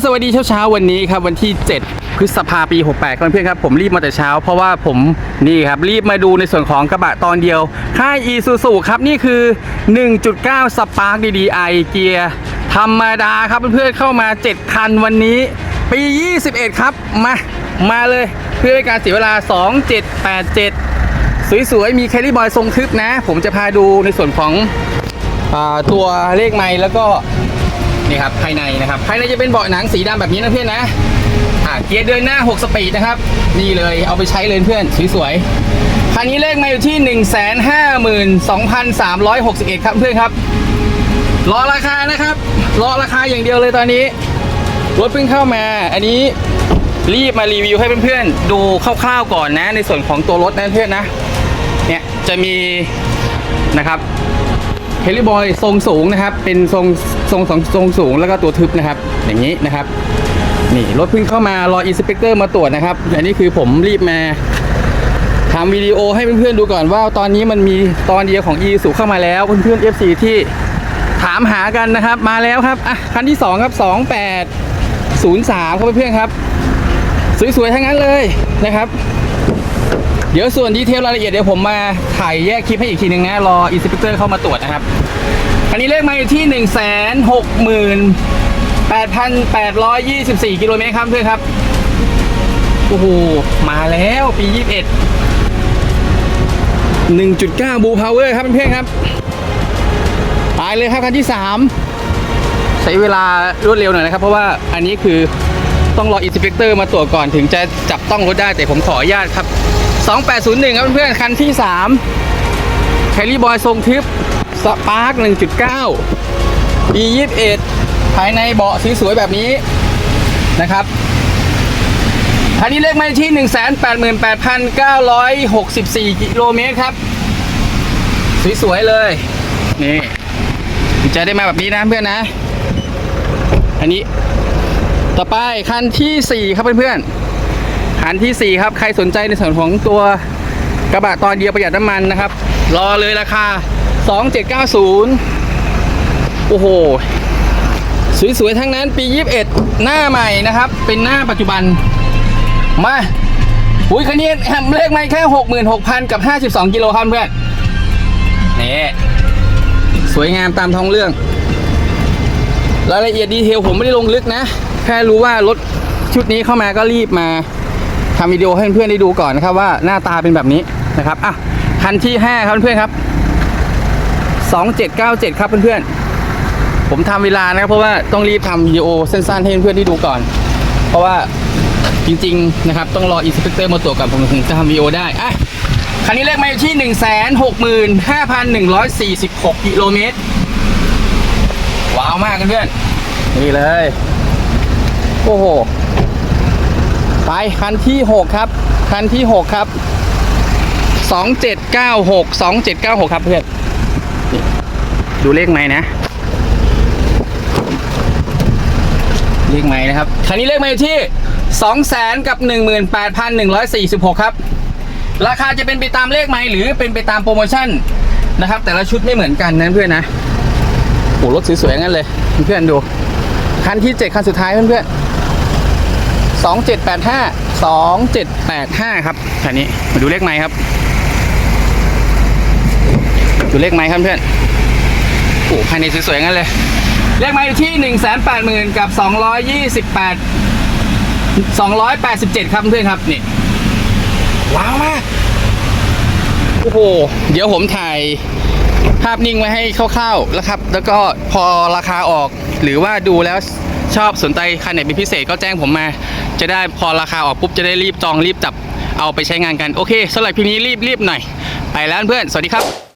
สวัสดีเช้าเช้าๆวันนี้ครับวันที่ 7 พฤษภาปี 68ครับเพื่อนๆครับผมรีบมาแต่เช้า เพราะว่าผมนี่ครับรีบมาดูในส่วนของกระบะตอนเดียว ค่าย e s u s u ครับนี่คือ 1.9 Spark DDI เกียร์ธรรมดาครับเพื่อนๆเข้ามา 7 คันวันนี้ ปี 21 ครับ มามาเลยเพื่อเป็นการเสียเวลา 2787 สวยๆ มีแคลรี่บอยทรงทึบนะ ผมจะพาดูในส่วนของอตัวเลขไม้แล้วก็ นี่ครับภายในนะครับภายในจะเป็นเบาะหนังสีดำแบบนี้นะเพื่อนนะอ่าเกียร์เดินหน้า 6 สปีดนะครับ นี่เลยเอาไปใช้เลยเพื่อนสวยๆคันนี้เลขมาอยู่ที่ 1 5 2 3 6 1 ครับเพื่อนครับรอราคานะครับรอราคาอย่างเดียวเลยตอนนี้ รถเพิ่งเข้ามา อันนี้รีบมารีวิวให้เพื่อนๆดูคร่าวๆก่อนนะ ในส่วนของตัวรถนะเพื่อนนะเนี่ยจะมีนะครับ เฮลิบอยทรงสูงนะครับ เป็นทรงทรงทรงทรงสูงแล้วก็ตัวทึบนะครับ อย่างนี้นะครับ นี่รถเพิ่งเข้ามารออินสเปกเตอร์มาตรวจนะครับ อันนี้คือผมรีบมาทำวิดีโอให้เพื่อนๆดูก่อนว่าตอนนี้มันมีตอนเดียวของ e สูเข้ามาแล้วเพื่อนๆ FC ที่ถามหากันนะครับ มาแล้วครับอะคันที่ 2 ครับ 2803 ครับเพื่อนๆครับ สวยๆทั้งนั้นเลยนะครับ เดี๋ยวส่วนดีเทลรายละเอียดเดี๋ยวผมมาถ่ายแยกคลิปให้อีกทีหนึ่งนะรออินสเปกเตอร์เข้ามาตรวจนะครับ อันนี้เลขมาอยู่ที่1 6 8 8 2 4 กิโลเมตรครับเพื่อนครับโอ้โหมาแล้วปี 21 1.9บูพาวเวอร์ครับเพื่อนครับไปเลยครับคันที่ 3 ใช้เวลารวดเร็วหน่อยนะครับ เพราะว่าอันนี้คือต้องรออินสเปกเตอร์มาตรวจก่อนถึงจะจับต้องรถได้แต่ผมขออนุญาตครับ 2801 ครับเพื่อนๆคันที่3แคลรี่บอยทรงทิปสปาร์ค1.9ปี21 ภายในเบาะสีสวยแบบนี้นะครับคันนี้เลขไม่ที่ 188,964 กิโลเมตรครับ สวยๆเลย นี่จะได้มาแบบนี้นะเพื่อนนะ อันนี้ต่อไปคันทีสี่4 ครับเพื่อนๆ คันทีสี่ 4 ครับ ใครสนใจในส่วนของตัวกระบะตอนเดียวประหยัดน้ำมันนะครับ รอเลยราคา 2790 โอ้โห สวย ๆ ทั้งนั้นปี 21 หน้าใหม่นะครับ เป็นหน้าปัจจุบัน มาอุ้ยคันนี้แฮมเลขไม่แค่ 66,000 กับ 52 กิโลครับเพื่อนนี่สวยงามตามท้องเรื่อง รายละเอียดดีเทลผมไม่ได้ลงลึกนะ แค่รู้ว่ารถชุดนี้เข้ามาก็รีบมา ทำวิดีโอให้เพื่อนๆได้ดูก่อนนะครับว่าหน้าตาเป็นแบบนี้นะครับอะคันที่5ครับเพื่อนๆครับ2797 ครับเพื่อนๆ ผมทำเวลานะครับ เพราะว่าต้องรีบทำวิดีโอสั้นๆให้เพื่อนๆได้ดูก่อน เพราะว่าจริงๆนะครับ ต้องรออินสเปกเตอร์มาตรวจก่อนผมถึงจะทำวิดีโอได้อะคันนี้เลขมาอยู่ที่ 165,146 กิโลเมตร ว้าวมากเพื่อนๆนี่เลย โอ้โห ไปคันที่ 6 ครับ คันที่ 6 ครับ 2796 2796 ครับเพื่อนดูเลขไหมนะ เลขไหมนะครับ คันนี้เลขไหมอยู่ที่ 200,000กับ 18,146 ครับ ราคาจะเป็นไปตามเลขไหมหรือเป็นไปตามโปรโมชั่นนะครับ แต่ละชุดไม่เหมือนกันนะเพื่อนนะโอ้รถสวยๆงั้นเลย เพื่อนดู คันที่ 7 คันสุดท้ายเพื่อนๆ 2785 2785 ครับคันนี้มาดูเลขไม้ครับ ดูเลขไม้ครับเพื่อนโอ้ภายในสวยๆงั้นเลย เลขไม้อยู่ที่ 180,000 กับ 228 287 ครับเพื่อนครับนี่ว้าวมากโอ้โห เดี๋ยวผมถ่ายภาพนิ่งไว้ให้คร่าวๆแล้วครับ แล้วก็พอราคาออกหรือว่าดูแล้ว ชอบสนใจคันไหนเป็นพิเศษก็แจ้งผมมา จะได้พอราคาออกปุ๊บจะได้รีบจองรีบจับเอาไปใช้งานกัน โอเคสำหรับพี่นี้รีบรีบหน่อย ไปแล้วเพื่อน สวัสดีครับ